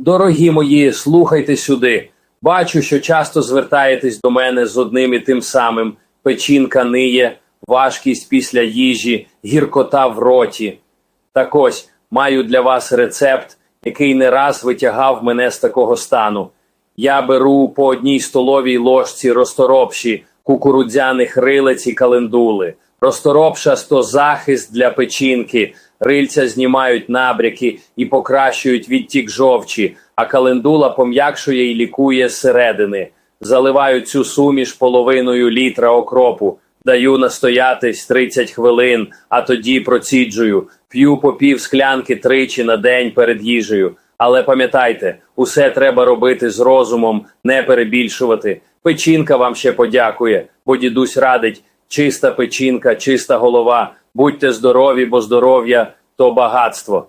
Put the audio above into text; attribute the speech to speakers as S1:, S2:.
S1: Дорогі мої, слухайте сюди. Бачу, що часто звертаєтесь до мене з одним і тим самим: печінка ниє, важкість після їжі, гіркота в роті. Так ось маю для вас рецепт, який не раз витягав мене з такого стану. Я беру по одній столовій ложці розторопші, кукурудзяних рилець і календули. Розторопша – то захист для печінки, рильця знімають набряки і покращують відтік жовчі, а календула пом'якшує і лікує зсередини. Заливаю цю суміш половиною літра окропу, даю настоятись 30 хвилин, а тоді проціджую. П'ю по пів склянки тричі на день перед їжею. Але пам'ятайте, усе треба робити з розумом, не перебільшувати. Печінка вам ще подякує, бо дідусь радить чиста печінка, чиста голова. Будьте здорові, бо здоров'я то багатство.